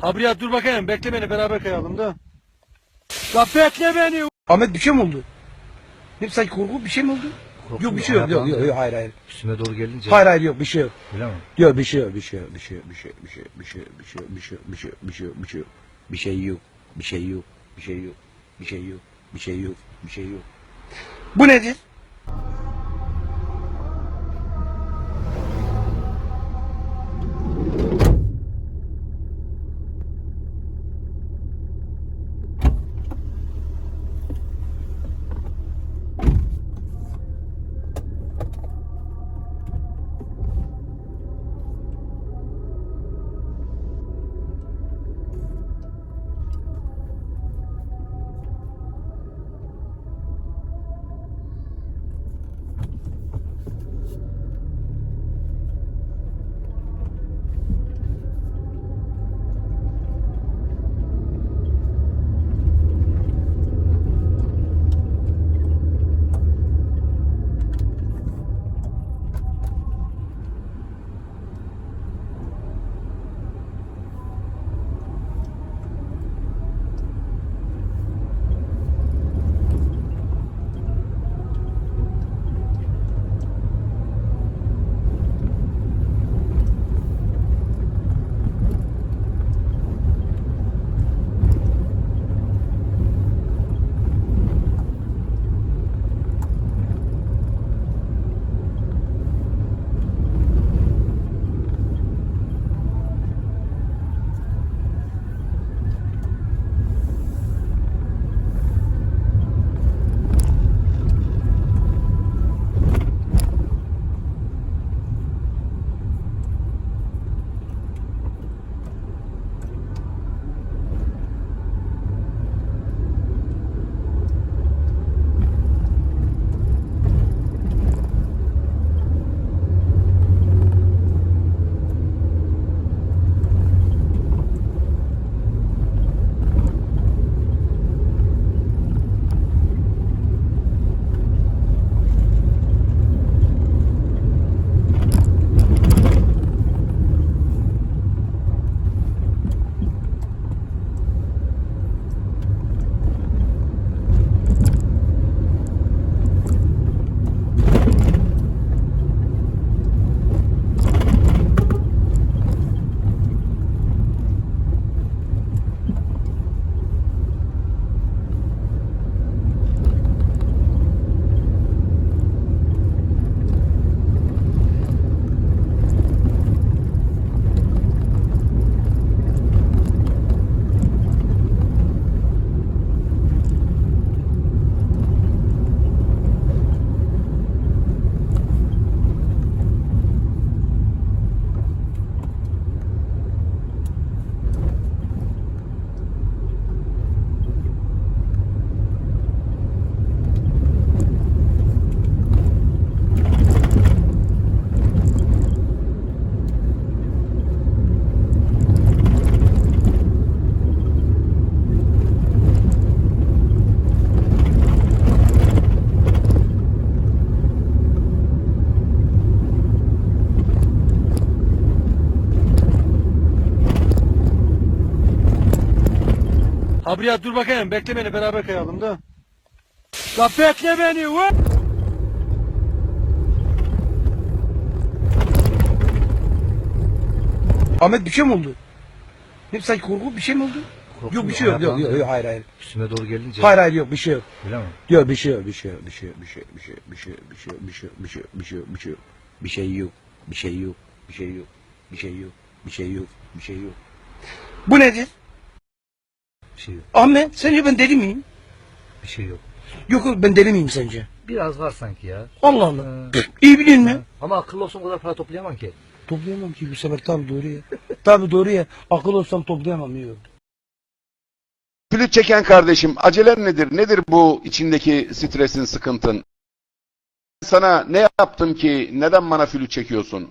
Habriya dur bakayım bekle beni beraber kayalım da. La bekle beni. Ahmet bir şey mi oldu? Ne sanki korku bir şey mi oldu? Yok bir şey yok. Yok yok, yok hayır hayır. Üstüme doğru gelince. Hayır hayır yok bir şey yok. Öyle mi? Yok bir şey yok bir şey yok bir şey yok bir şey yok bir şey yok bir şey yok bir şey yok bir şey yok bir şey yok bir şey yok bir şey yok bir şey yok bir şey yok bir şey yok bir şey yok bir şey yok bir şey yok. Bu nedir? Habriya dur bakayım bekle beni beraber kayalım da. La bekle beni. ulan. Ahmet bir şey mi oldu? Ne sanki korku bir şey mi oldu? Korktum Yok bir şey yok. Yok yok, hayır hayır. Üstüme doğru gelince. Hayır hayır yok bir şey yok. Öyle mi? Yok bir şey yok bir şey yok bir şey yok bir şey yok bir şey yok bir şey yok bir şey yok bir şey yok bir şey yok bir şey yok bir şey yok bir şey yok bir şey yok bir şey yok bir şey yok bir şey yok bir şey yok. Bu nedir? Bir şey yok. Ahmet sence ben deli miyim? Bir şey yok. Yok yok ben deli miyim sence? Biraz var sanki ya. Allah Allah. Ee, İyi bilin mi? Ama akıllı olsun o kadar para toplayamam ki. Toplayamam ki bu sefer tabi doğru ya. tabi doğru ya. Akıl olsam toplayamam yok. Flüt çeken kardeşim acelen nedir? Nedir bu içindeki stresin, sıkıntın? Sana ne yaptım ki neden bana flüt çekiyorsun?